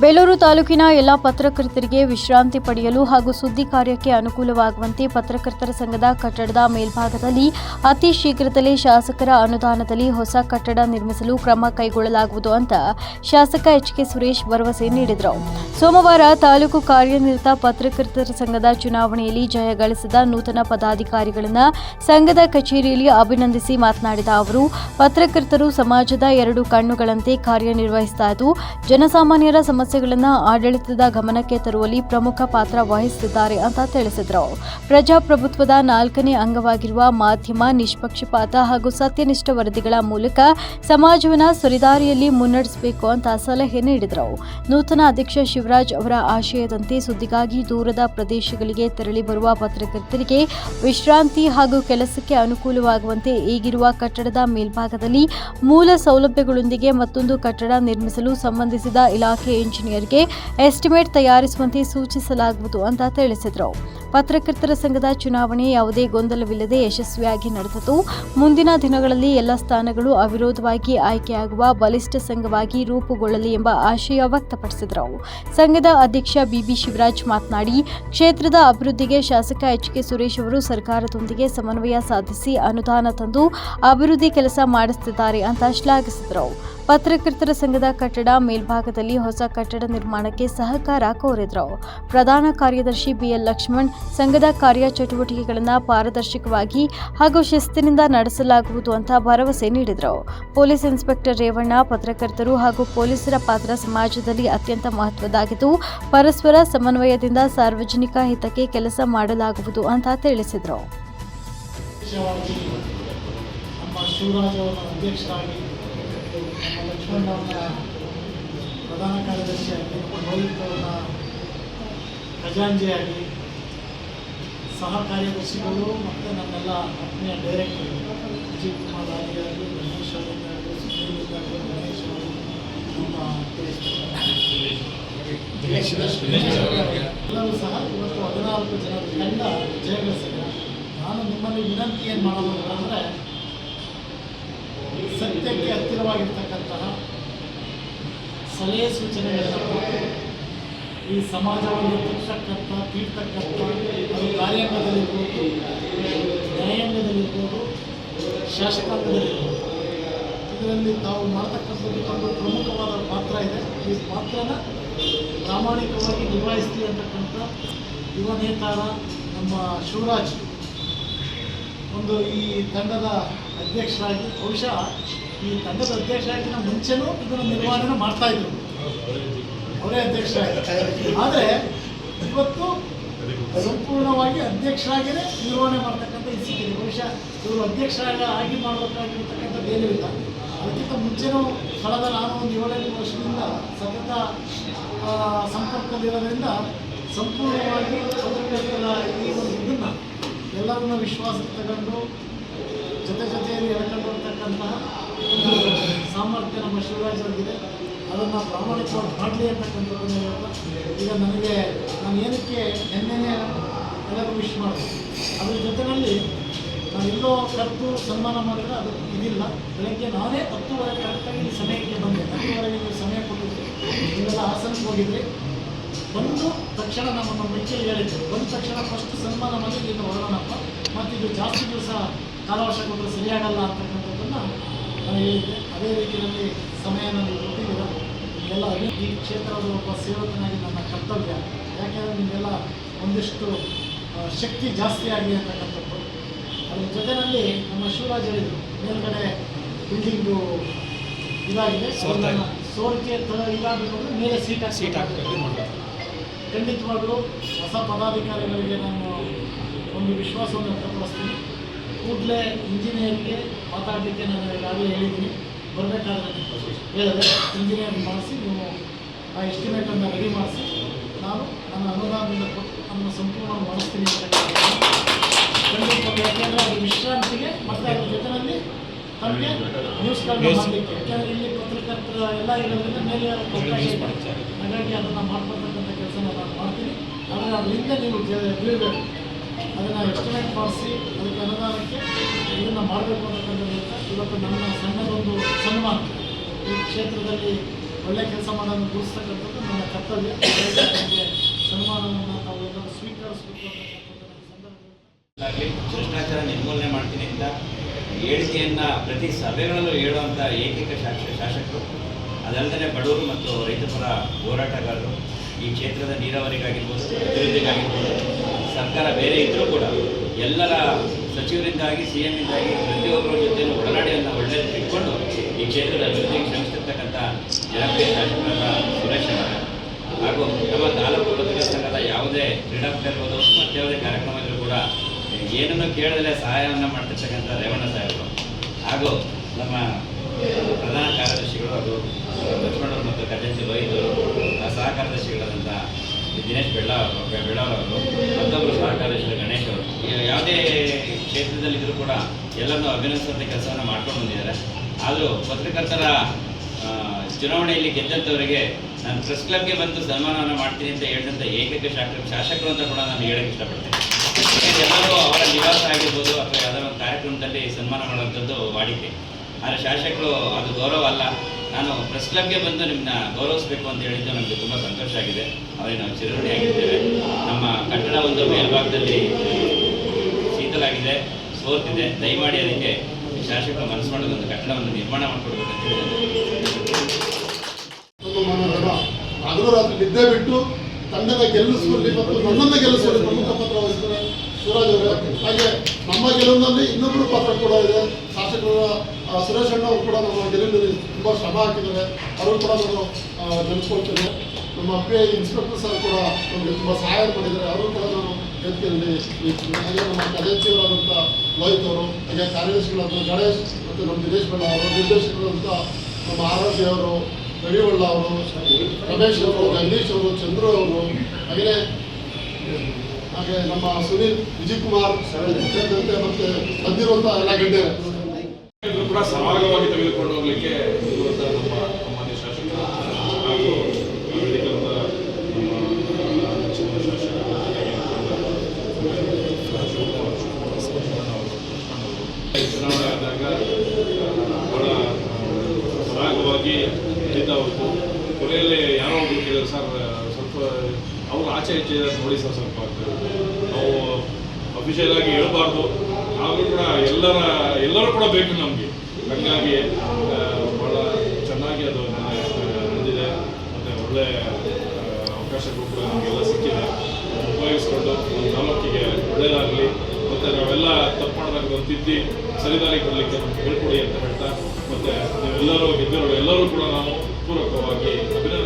ಬೇಲೂರು ತಾಲೂಕಿನ ಎಲ್ಲ ಪತ್ರಕರ್ತರಿಗೆ ವಿಶ್ರಾಂತಿ ಪಡೆಯಲು ಹಾಗೂ ಸುದ್ದಿ ಕಾರ್ಯಕ್ಕೆ ಅನುಕೂಲವಾಗುವಂತೆ ಪತ್ರಕರ್ತರ ಸಂಘದ ಕಟ್ಟಡದ ಮೇಲ್ಭಾಗದಲ್ಲಿ ಅತಿ ಶೀಘ್ರದಲ್ಲೇ ಶಾಸಕರ ಅನುದಾನದಲ್ಲಿ ಹೊಸ ಕಟ್ಟಡ ನಿರ್ಮಿಸಲು ಕ್ರಮ ಕೈಗೊಳ್ಳಲಾಗುವುದು ಅಂತ ಶಾಸಕ ಎಚ್ ಕೆ ಸುರೇಶ್ ಭರವಸೆ ನೀಡಿದರು. ಸೋಮವಾರ ತಾಲೂಕು ಕಾರ್ಯನಿರತ ಪತ್ರಕರ್ತರ ಸಂಘದ ಚುನಾವಣೆಯಲ್ಲಿ ಜಯ ಗಳಿಸಿದ ನೂತನ ಪದಾಧಿಕಾರಿಗಳನ್ನು ಸಂಘದ ಕಚೇರಿಯಲ್ಲಿ ಅಭಿನಂದಿಸಿ ಮಾತನಾಡಿದ ಅವರು, ಪತ್ರಕರ್ತರು ಸಮಾಜದ ಎರಡು ಕಣ್ಣುಗಳಂತೆ ಕಾರ್ಯನಿರ್ವಹಿಸ್ತಾ ಇದ್ದು, ಜನಸಾಮಾನ್ಯರ ಸಮಸ್ಯೆಗಳನ್ನು ಆಡಳಿತದ ಗಮನಕ್ಕೆ ತರುವಲ್ಲಿ ಪ್ರಮುಖ ಪಾತ್ರ ವಹಿಸುತ್ತಿದ್ದಾರೆ ಅಂತ ತಿಳಿಸಿದರು. ಪ್ರಜಾಪ್ರಭುತ್ವದ ನಾಲ್ಕನೇ ಅಂಗವಾಗಿರುವ ಮಾಧ್ಯಮ, ನಿಷ್ಪಕ್ಷಪಾತ ಹಾಗೂ ಸತ್ಯನಿಷ್ಠ ವರದಿಗಳ ಮೂಲಕ ಸಮಾಜವನ್ನು ಸರಿದಾರಿಯಲ್ಲಿ ಮುನ್ನಡೆಸಬೇಕು ಅಂತ ಸಲಹೆ ನೀಡಿದರು. ನೂತನ ಅಧ್ಯಕ್ಷ ಶಿವರಾಜ್ ಅವರ ಆಶಯದಂತೆ ಸುದ್ದಿಗಾಗಿ ದೂರದ ಪ್ರದೇಶಗಳಿಗೆ ತೆರಳಿ ಬರುವ ಪತ್ರಕರ್ತರಿಗೆ ವಿಶ್ರಾಂತಿ ಹಾಗೂ ಕೆಲಸಕ್ಕೆ ಅನುಕೂಲವಾಗುವಂತೆ ಈಗಿರುವ ಕಟ್ಟಡದ ಮೇಲ್ಭಾಗದಲ್ಲಿ ಮೂಲ ಸೌಲಭ್ಯಗಳೊಂದಿಗೆ ಮತ್ತೊಂದು ಕಟ್ಟಡ ನಿರ್ಮಿಸಲು ಸಂಬಂಧಿಸಿದ ಇಲಾಖೆ ಇಂಜಿನಿಯರ್ಗೆ ಎಸ್ಟಿಮೇಟ್ ತಯಾರಿಸುವಂತೆ ಸೂಚಿಸಲಾಗುವುದು ಅಂತ ತಿಳಿಸಿದರು. ಪತ್ರಕರ್ತರ ಸಂಘದ ಚುನಾವಣೆ ಯಾವುದೇ ಗೊಂದಲವಿಲ್ಲದೆ ಯಶಸ್ವಿಯಾಗಿ ನಡೆದಿತು ಮುಂದಿನ ದಿನಗಳಲ್ಲಿ ಎಲ್ಲ ಸ್ಥಾನಗಳು ಅವಿರೋಧವಾಗಿ ಆಯ್ಕೆಯಾಗುವ ಬಲಿಷ್ಠ ಸಂಘವಾಗಿ ರೂಪುಗೊಳ್ಳಲಿ ಎಂಬ ಆಶಯ ವ್ಯಕ್ತಪಡಿಸಿದರು. ಸಂಘದ ಅಧ್ಯಕ್ಷ ಬಿಬಿ ಶಿವರಾಜ್ ಮಾತನಾಡಿ, ಕ್ಷೇತ್ರದ ಅಭಿವೃದ್ಧಿಗೆ ಶಾಸಕ ಎಚ್ ಕೆ ಸುರೇಶ್ ಅವರು ಸರ್ಕಾರದೊಂದಿಗೆ ಸಮನ್ವಯ ಸಾಧಿಸಿ ಅನುದಾನ ತಂದು ಅಭಿವೃದ್ಧಿ ಕೆಲಸ ಮಾಡಿಸುತ್ತಿದ್ದಾರೆ ಅಂತ ಶ್ಲಾಘಿಸಿದರು. ಪತ್ರಕರ್ತರ ಸಂಘದ ಕಟ್ಟಡ ಮೇಲ್ಭಾಗದಲ್ಲಿ ಹೊಸ ಕಟ್ಟಡ ನಿರ್ಮಾಣಕ್ಕೆ ಸಹಕಾರ ಕೋರಿದರು. ಪ್ರಧಾನ ಕಾರ್ಯದರ್ಶಿ ಬಿಎಲ್ ಲಕ್ಷ್ಮಣ್, ಸಂಘದ ಕಾರ್ಯ ಚಟುವಟಿಕೆಗಳನ್ನು ಪಾರದರ್ಶಕವಾಗಿ ಹಾಗೂ ಶಿಸ್ತಿನಿಂದ ನಡೆಸಲಾಗುವುದು ಅಂತ ಭರವಸೆ ನೀಡಿದರು. ಪೊಲೀಸ್ ಇನ್ಸ್ಪೆಕ್ಟರ್ ರೇವಣ್ಣ, ಪತ್ರಕರ್ತರು ಹಾಗೂ ಪೊಲೀಸರ ಪಾತ್ರ ಸಮಾಜದಲ್ಲಿ ಅತ್ಯಂತ ಮಹತ್ವದ್ದಾಗಿದ್ದು, ಪರಸ್ಪರ ಸಮನ್ವಯದಿಂದ ಸಾರ್ವಜನಿಕ ಹಿತಕ್ಕೆ ಕೆಲಸ ಮಾಡಲಾಗುವುದು ಅಂತ ತಿಳಿಸಿದರು. ಶಿವರಾಜ್ ಅವರ ಅಧ್ಯಕ್ಷರಾಗಿ ನಮ್ಮ ಲಕ್ಷ್ಮಣ್ ಪ್ರಧಾನ ಕಾರ್ಯದರ್ಶಿಯಾಗಿ ರೋಹಿತ್ ಅವರ ಖಜಾಂಜಿಯಾಗಿ ಸಹ ಕಾರ್ಯದರ್ಶಿಗಳು ಮತ್ತು ನನ್ನೆಲ್ಲ ಆತ್ಮೀಯ ಡೈರೆಕ್ಟರ್ ಅಜಿತ್ ಕುಮಾರ್ ಆಗಿರಲಿ ಗಣೇಶ್ ಅವರಿಂದಾಗಲಿ ಸುನೀಲ್ ಗಣೇಶ್ ಅವರು ನಮ್ಮ ಎಲ್ಲರೂ ಸಹ ಇವತ್ತು ಹದಿನಾಲ್ಕು ಜನ ತಂಡ ಜಯಗಳಿಸಿದೆ. ನಾನು ನಿಮ್ಮಲ್ಲಿ ವಿನಂತಿ ಏನು ಮಾಡಬಹುದು ಅಂದರೆ ಸತ್ಯಕ್ಕೆ ಹತ್ತಿರವಾಗಿರ್ತಕ್ಕಂತಹ ಸಲಹೆ ಸೂಚನೆಗಳನ್ನು ಕೊಟ್ಟು ಈ ಸಮಾಜವನ್ನು ತಿರ್ತಕ್ಕಂಥ ತೀರ್ತಕ್ಕಂಥ ಅದು ಕಾರ್ಯಾಂಗದಲ್ಲಿರ್ಬೋದು ನ್ಯಾಯಾಂಗದಲ್ಲಿರ್ಬೋದು ಶಾಸಕಾಂಗದಲ್ಲಿರ್ಬೋದು ಇದರಲ್ಲಿ ತಾವು ಮಾಡ್ತಕ್ಕಂಥದ್ದು ಒಂದು ಪ್ರಮುಖವಾದ ಪಾತ್ರ ಇದೆ. ಈ ಪಾತ್ರನ ಪ್ರಾಮಾಣಿಕವಾಗಿ ನಿಭಾಯಿಸ್ತೀವಿ ಅಂತಕ್ಕಂಥ ಯುವ ನೇತಾರ ನಮ್ಮ ಶಿವರಾಜ್ ಒಂದು ಈ ತಂಡದ ಅಧ್ಯಕ್ಷರಾಗಿ ಬಹುಶಃ ಈ ತಂಡದ ಅಧ್ಯಕ್ಷರಾಗಿನ ಮುಂಚೆನೂ ಇದನ್ನು ನಿರ್ವಹಣೆ ಮಾಡ್ತಾ ಇದ್ರು ಅವರೇ ಅಧ್ಯಕ್ಷರಾಗಿ ಆದರೆ ಇವತ್ತು ಸಂಪೂರ್ಣವಾಗಿ ಅಧ್ಯಕ್ಷರಾಗಿಯೇ ನಿರ್ವಹಣೆ ಮಾಡ್ತಕ್ಕಂಥ ಈ ಸ್ಥಿತಿ ಬಹುಶಃ ಇವರು ಅಧ್ಯಕ್ಷರಾಗ ಆಗಿ ಮಾಡಬೇಕಾಗಿರ್ತಕ್ಕಂಥದ್ದು ಏನೂ ಇಲ್ಲ. ಅದಕ್ಕಿಂತ ಮುಂಚೆನೂ ಕಳೆದ ನಾನು ಒಂದು ಏಳೆಂಟು ವರ್ಷದಿಂದ ಸತತ ಸಂಪರ್ಕದಲ್ಲಿರೋದ್ರಿಂದ ಸಂಪೂರ್ಣವಾಗಿ ಪತ್ರಕರ್ತರ ಈ ಒಂದು ಇದನ್ನು ಎಲ್ಲರನ್ನ ವಿಶ್ವಾಸಕ್ಕೆ ತಗೊಂಡು, ಜೊತೆ ಜೊತೆಯಲ್ಲಿ ಎಳ್ಕೊಂಡು ಒಂದು ಸಾಮರ್ಥ್ಯ ನಮ್ಮ ಶಿವರಾಜ್ ಅವ್ರಿಗಿದೆ. ಅದನ್ನು ಪ್ರಾಮಾಣಿಕವಾಗಿ ಮಾಡಲಿ ಅಂತಕ್ಕಂಥದ್ದನ್ನು ಈಗ ನನಗೆ, ನಾನು ಏನಕ್ಕೆ ನಿನ್ನೆನೇ ಎಲ್ಲರೂ ವಿಶ್ ಮಾಡಿದೆ. ಅದ್ರ ಜೊತೆಯಲ್ಲಿ ನಾನು ಎಲ್ಲೋ ಕರೆದು ಸನ್ಮಾನ ಮಾಡಿದ್ರೆ ಅದು ಇದಿಲ್ಲ. ಬೆಳಗ್ಗೆ ನಾನೇ ಹತ್ತುವರೆ ಕರೆಕ್ಟಾಗಿ ಸಮಯಕ್ಕೆ ಬಂದೆ. ಹತ್ತುವರೆಗೆ ನೀವು ಸಮಯ ಕೊಟ್ಟಿದ್ದೆ ನೀವೆಲ್ಲ ಹಾಸನಕ್ಕೆ ಹೋಗಿದ್ರಿ. ಬಂದು ತಕ್ಷಣ ನಮ್ಮ ಮೆಚ್ಚಲ್ಲಿ ಹೇಳಿದ್ರು. ಬಂದ ತಕ್ಷಣ ಫಸ್ಟ್ ಸನ್ಮಾನ ಮಾಡಿ ಇದನ್ನು ಹೊರಡೋಣಪ್ಪ ಮತ್ತು ಇದು ಜಾಸ್ತಿ ದಿವಸ ಕಾಲವರ್ಷ ಕೊಟ್ಟರೆ ಸರಿಯಾಗಲ್ಲ ಅಂತಕ್ಕಂಥದ್ದನ್ನು ನಾನು ಹೇಳಿದ್ದೆ. ಅದೇ ರೀತಿಯಲ್ಲಿ ಸಮಯ ನನಗೆ ಕೊಟ್ಟಿದ್ದೀರ. ಎಲ್ಲ ಈ ಕ್ಷೇತ್ರದ ಒಬ್ಬ ಸೇವಕನಾಗಿ ನನ್ನ ಕರ್ತವ್ಯ. ಯಾಕೆಂದರೆ ನಿಮಗೆಲ್ಲ ಒಂದಿಷ್ಟು ಶಕ್ತಿ ಜಾಸ್ತಿ ಆಗಿ ಅಂತಕ್ಕಂಥದ್ದು. ಅದ್ರ ಜೊತೆಯಲ್ಲಿ ನಮ್ಮ ಶಿವರಾಜ್ ಹೇಳಿದರು ಮೇಲ್ಗಡೆ ಬಿಲ್ಡಿಂಗು ಇದಾಗಿದೆ. ಸೋರಿಕೆ ಇದಾಗಬೇಕು ಅಂದರೆ ಮೇಲೆ ಸೀಟ್ ಸೀಟ್ ಹಾಕಿ ಖಂಡಿತವಾಗಲೂ ಹೊಸ ಪದಾಧಿಕಾರಿಗಳಿಗೆ ನಾನು ಒಂದು ವಿಶ್ವಾಸವನ್ನು ವ್ಯಕ್ತಪಡಿಸ್ತೀನಿ. ಕೂಡಲೇ ಇಂಜಿನಿಯರ್ಗೆ ಮಾತಾಡಲಿಕ್ಕೆ ನಾನು ಈಗಾಗಲೇ ಹೇಳಿದ್ದೀನಿ. ಬರಬೇಕಾದ್ರೆ ಹೇಳಿದೆ ಇಂಜಿನಿಯರ್ ಮಾಡಿಸಿ ನೀವು ಆ ಎಸ್ಟಿಮೇಟನ್ನು ರೆಡಿ ಮಾಡಿಸಿ. ನಾನು ನನ್ನ ಅನುದಾನದಿಂದ ಕೊಟ್ಟು ನನ್ನ ಸಂಪೂರ್ಣ ಮಾಡಿಸ್ತೀನಿ ಅಂತ ಖಂಡಿತವಾಗಿ ಯಾಕೆಂದರೆ ಅದು ವಿಶ್ರಾಂತಿಗೆ ಮತ್ತು ಅದ್ರ ಜೊತೆಯಲ್ಲಿ ತಮಗೆ ನ್ಯೂಸ್ಗಳನ್ನ News. ಮಾಡಲಿಕ್ಕೆ. ಯಾಕೆಂದರೆ ಇಲ್ಲಿ ಪತ್ರಕರ್ತರ ಎಲ್ಲ ಇರೋದ್ರಿಂದ ಮೇಲೆ ಹಾಗಾಗಿ ಅದನ್ನು ಮಾಡ್ಕೊಳ್ತಕ್ಕಂಥ ಕೆಲಸ ನಾನು ಮಾಡ್ತೀನಿ ಆದರೆ ಅದರಿಂದ ನೀವು ಬೀಳಬೇಕು. ಅದನ್ನು ಎಸ್ಟಿಮೇಟ್ ಮಾಡಿಸಿ, ಅದಕ್ಕೆ ಅನುದಾನಕ್ಕೆ ಇದನ್ನು ಮಾಡಬೇಕು ಅಂತಕ್ಕಂಥದ್ದು ಇವತ್ತು ನನ್ನ ಸಣ್ಣದೊಂದು ಸನ್ಮಾನ. ಈ ಕ್ಷೇತ್ರದಲ್ಲಿ ಒಳ್ಳೆ ಕೆಲಸ ಮಾಡೋದನ್ನು ಗುರುಸ್ತಕ್ಕಂಥದ್ದು ನನ್ನ ಕರ್ತವ್ಯ. ನನಗೆ ಸನ್ಮಾನವನ್ನು ತಾವೆಲ್ಲರೂ ಸ್ವೀಕರಿಸಬೇಕು ಭ್ರಷ್ಟಾಚಾರ ನಿರ್ಮೂಲನೆ ಮಾಡ್ತೀನಿ ಅಂತ ಹೇಳಿಕೆಯನ್ನು ಪ್ರತಿ ಸಭೆಗಳಲ್ಲೂ ಹೇಳುವಂಥ ಏಕೈಕ ಶಾಸ ಶಾಸಕರು. ಅದಲ್ಲದೆ ಬಡವರು ಮತ್ತು ರೈತಪರ ಹೋರಾಟಗಾರರು. ಈ ಕ್ಷೇತ್ರದ ನೀರಾವರಿಗಾಗಿರ್ಬೋದು, ಅಭಿವೃದ್ಧಿಗಾಗಿರ್ಬೋದು, ಸರ್ಕಾರ ಬೇರೆ ಇದ್ದರೂ ಕೂಡ ಎಲ್ಲರ ಸಚಿವರಿಂದಾಗಿ ಸಿ ಎಂ ಇಂದಾಗಿ ಪ್ರತಿಯೊಬ್ಬರ ಜೊತೆ ಒಡನಾಡಿಯನ್ನು ಒಳ್ಳೆಯದು ಇಟ್ಕೊಂಡು ಈ ಕ್ಷೇತ್ರದ ಅಭಿವೃದ್ಧಿಗೆ ಶ್ರಮಿಸಿರ್ತಕ್ಕಂಥ ಜನಪ್ರಿಯ ಶಾಸಕರಾದ ಸುರೇಶ್ ಹಾಗೂ ನಮ್ಮ ತಾಲೂಕು ಪತ್ರಿಕಾ ಸಂಘದ ಯಾವುದೇ ಕ್ರೀಡಾಪಟ ಇರ್ಬೋದು ಮತ್ಯಾವುದೇ ಕಾರ್ಯಕ್ರಮ ಇದ್ರೂ ಕೂಡ ಏನನ್ನು ಕೇಳದಲ್ಲೇ ಸಹಾಯವನ್ನು ಮಾಡ್ತಿರ್ತಕ್ಕಂಥ ರೇವಣ್ಣ ಸಾಹೇಬರು. ಹಾಗೂ ನಮ್ಮ ಪ್ರಧಾನ ಕಾರ್ಯದರ್ಶಿಗಳು ಹಾಗೂ ಲಕ್ಷ್ಮಣರು ಮತ್ತು ಖಜಾಂಚಿ ಲೋಹಿತರು ಆ ಸಹ ದಿನೇಶ್ ಬೆಳ್ಳ ಬೆಳ್ಳಾರವರು ಮತ್ತೊಬ್ಬರು ಸಹ ಕಾರ್ಯದರ್ಶಿ ಗಣೇಶ್ ಅವರು ಯಾವುದೇ ಕ್ಷೇತ್ರದಲ್ಲಿದ್ದರೂ ಕೂಡ ಎಲ್ಲರನ್ನೂ ಅಭಿನಂದಿಸುವಂಥ ಕೆಲಸವನ್ನು ಮಾಡ್ಕೊಂಡು ಬಂದಿದ್ದಾರೆ. ಆದರೂ ಪತ್ರಕರ್ತರ ಚುನಾವಣೆಯಲ್ಲಿ ಗೆದ್ದಂಥವರಿಗೆ ನಾನು ಪ್ರೆಸ್ ಕ್ಲಬ್ಗೆ ಬಂದು ಸನ್ಮಾನವನ್ನು ಮಾಡ್ತೀನಿ ಅಂತ ಹೇಳಿದಂಥ ಏಕೈಕ ಶಾಸಕ ಶಾಸಕರು ಅಂತ ಕೂಡ ನಾನು ಹೇಳಕ್ಕೆ ಇಷ್ಟಪಡ್ತೇನೆ. ಎಲ್ಲರೂ ಅವರ ನಿವಾಸ ಆಗಿರ್ಬೋದು ಅಥವಾ ಯಾವುದೋ ಒಂದು ಕಾರ್ಯಕ್ರಮದಲ್ಲಿ ಸನ್ಮಾನ ಮಾಡುವಂಥದ್ದು ವಾಡಿಕೆ. ಆದರೆ ಶಾಸಕರು ಅದು ಗೌರವ ಅಲ್ಲ. ನಾನು ಪ್ರೆಸ್ ಕ್ಲಬ್ಗೆ ಬಂದು ನಿಮ್ಮನ್ನ ಗೌರವಿಸಬೇಕು ಅಂತ ಹೇಳಿದ್ದು ನಮಗೆ ತುಂಬ ಸಂತೋಷ ಆಗಿದೆ. ಅವರಿಗೆ ನಾವು ಚಿರಋಣಿಯಾಗಿದ್ದೇವೆ ನಮ್ಮ ಕಟ್ಟಡ ಒಂದು ಮೇಲ್ಭಾಗದಲ್ಲಿ ಶೀತಲಾಗಿದೆ, ಸೋರ್ತಿದೆ. ದಯಮಾಡಿ ಅದಕ್ಕೆ ಶಾಸಕ ಮನಸ್ಸು ಮಾಡೋದು ಒಂದು ಕಟ್ಟಡವನ್ನು ನಿರ್ಮಾಣ ಮಾಡಿಕೊಡ್ಬೇಕಂತ ನಿದ್ದೆ ಬಿಟ್ಟು ತಂಡದ ಗೆಲ್ಲಿಸುವಲ್ಲಿ ಮತ್ತು ನನ್ನನ್ನು ಗೆಲ್ಲಿಸುವಲ್ಲಿ ಪ್ರಮುಖ ಪಾತ್ರ ವಹಿಸಿದ್ದಾರೆ ಶಿವರಾಜ್ ಅವರೇ. ಹಾಗೆ ನಮ್ಮ ಗೆಲುವಿನಲ್ಲಿ ಇನ್ನೊಬ್ಬರು ಪಾತ್ರ ಕೂಡ ಇದೆ. ಶಾಸಕರ ಸುರೇಶ್ ಅಣ್ಣ ಅವರು ಕೂಡ ನಮ್ಮ ಗೆಲುವಿನಲ್ಲಿ ತುಂಬ ಶ್ರಮ ಹಾಕಿದ್ದಾರೆ. ಅವರು ಕೂಡ ನಾನು ನೆನೆಸ್ಕೊಳ್ತೇನೆ. ನಮ್ಮ ಪಿ ಐ ಇನ್ಸ್ಪೆಕ್ಟರ್ ಸರ್ ಕೂಡ ನಮಗೆ ತುಂಬ ಸಹಾಯ ಮಾಡಿದ್ದಾರೆ. ಅವರು ಕೂಡ ನಾನು ಹೇಳ್ತೀನಿ. ಹಾಗೆ ನಮ್ಮ ಖಜಾಂಚಿಯವರಾದಂಥ ಲೋಹಿತ್ ಅವರು, ಹಾಗೆ ಕಾರ್ಯದರ್ಶಿಗಳಾದ ಗಣೇಶ್ ಮತ್ತು ನಮ್ಮ ದಿನೇಶ್ ಬಣ್ಣ ಅವರು ನಿರ್ದೇಶಕರಾದಂಥ ನಮ್ಮ ಆರಾಧ್ಯ ಅವರು ರವಿವಳ್ಳ ಅವರು, ರಮೇಶ್ ಅವರು ಜಗದೀಶ್ ಅವರು, ಚಂದ್ರು ಅವರು ಹಾಗೆ ಹಾಗೆ ನಮ್ಮ ಸುನೀಲ್, ವಿಜಯ್ ಕುಮಾರ್ ಸೇರಿದಂತೆ ಮತ್ತೆ ಬಂದಿರುವಂಥ ಎಲ್ಲ ಇದು ಕೂಡ ಸಮಾಗವಾಗಿ ತೆಗೆದುಕೊಂಡು ಹೋಗ್ಲಿಕ್ಕೆ ನಮ್ಮ ಮಾನ್ಯ ಶಾಸಕರು ಹಾಗೂ ವೇದಿಕೆಯಿಂದ ನಮ್ಮ ಚಿನ್ನ ಚುನಾವಣೆ ಆದಾಗ ಬಹಳ ಸರಾಗವಾಗಿ ನಡೀತಾ ಕೊನೆಯಲ್ಲಿ ಯಾರೋ ಒಬ್ರು ಕೇಳಿದ್ರು, ಸರ್ ಸ್ವಲ್ಪ ಅವ್ರು ಆಚೆ ಈಚೆ ನೋಡಿ ಸರ್, ಸ್ವಲ್ಪ. ನಾವು ಅಫಿಷಿಯಲ್ ಆಗಿ ಹೇಳ್ಬಾರ್ದು. ಆದರೂ ಕೂಡ ಎಲ್ಲರ, ಎಲ್ಲರೂ ಕೂಡ ಬೇಕು ನಮಗೆ. ಹಂಗಾಗಿ ಭಾಳ ಚೆನ್ನಾಗಿ ಅದು ಬಂದಿದೆ ಮತ್ತು ಒಳ್ಳೆ ಅವಕಾಶಗಳು ಕೂಡ ನಮಗೆಲ್ಲ ಸಿಕ್ಕಿದೆ. ಉಪಯೋಗಿಸ್ಕೊಂಡು ನಮ್ಮ ತಾಲೂಕಿಗೆ ಒಳ್ಳೆಯದಾಗಲಿ ಮತ್ತು ನಾವೆಲ್ಲ ತಪ್ಪು ಮಾಡಿದಾಗ ತಿದ್ದಿ ಸರಿದಾರಿ ಕೊಡಲಿಕ್ಕೆ ಹೇಳ್ಕೊಡಿ ಅಂತ ಹೇಳ್ತಾ, ಮತ್ತು ನೀವೆಲ್ಲರೂ ಗೆದ್ದಿರೋ ಎಲ್ಲರೂ ಕೂಡ ನಾನು ಪೂರಕವಾಗಿ ಅಭಿನಂದನೆಗಳನ್ನು